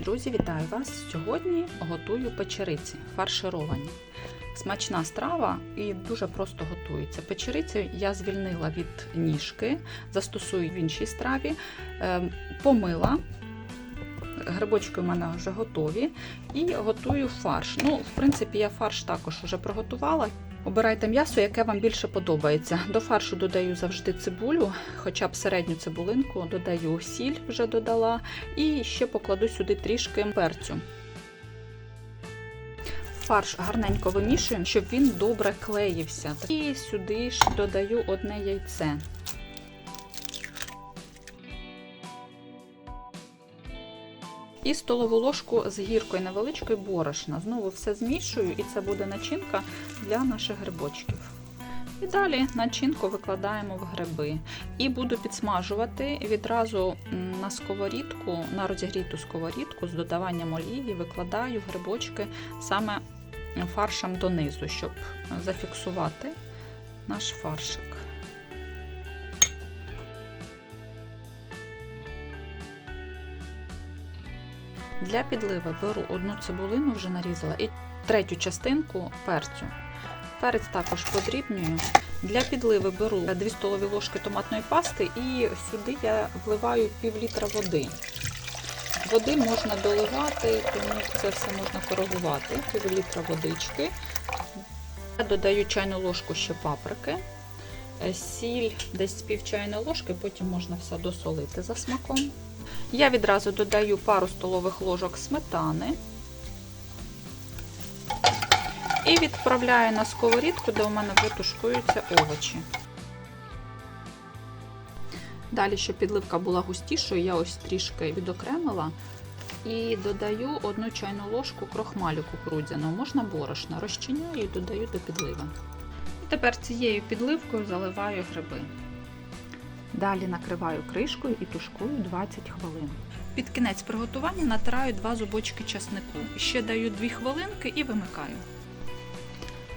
Друзі, вітаю вас! Сьогодні готую печериці фаршировані. Смачна страва і дуже просто готується. Печериці я звільнила від ніжки, застосую в іншій страві, Е, помила. Грибочки у мене вже готові і готую фарш. Ну, в принципі, я фарш також вже приготувала. Обирайте м'ясо, яке вам більше подобається. До фаршу додаю завжди цибулю, хоча б середню цибулинку, додаю сіль, вже додала, і ще покладу сюди трішки перцю. Фарш гарненько вимішуємо, щоб він добре клеївся. І сюди ж додаю одне яйце. І столову ложку з гіркою невеличкою борошна. Знову все змішую, і це буде начинка для наших грибочків. І далі начинку викладаємо в гриби. І буду підсмажувати відразу на сковорідку, на розігріту сковорідку з додаванням олії, викладаю грибочки саме фаршем донизу, щоб зафіксувати наш фаршик. Для підливи беру одну цибулину, вже нарізала, і третю частинку перцю. Перець також подрібнюю. Для підливи беру 2 столові ложки томатної пасти і сюди я вливаю пів літра води. Води можна доливати, тому це все можна коригувати. Пів літра водички. Я додаю чайну ложку ще паприки, сіль десь пів чайної ложки, потім можна все досолити за смаком. Я відразу додаю пару столових ложок сметани і відправляю на сковорідку, де у мене витушкуються овочі. Далі, щоб підливка була густішою, я ось трішки відокремила і додаю одну чайну ложку крохмалю кукурудзяного, можна борошна, розчиняю і додаю до підливи. Тепер цією підливкою заливаю гриби. Далі накриваю кришкою і тушкую 20 хвилин. Під кінець приготування натираю 2 зубочки часнику. Ще даю 2 хвилинки і вимикаю.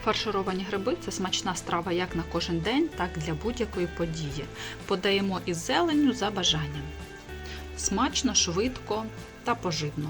Фаршировані гриби це смачна страва як на кожен день, так і для будь-якої події. Подаємо із зеленню за бажанням. Смачно, швидко та поживно.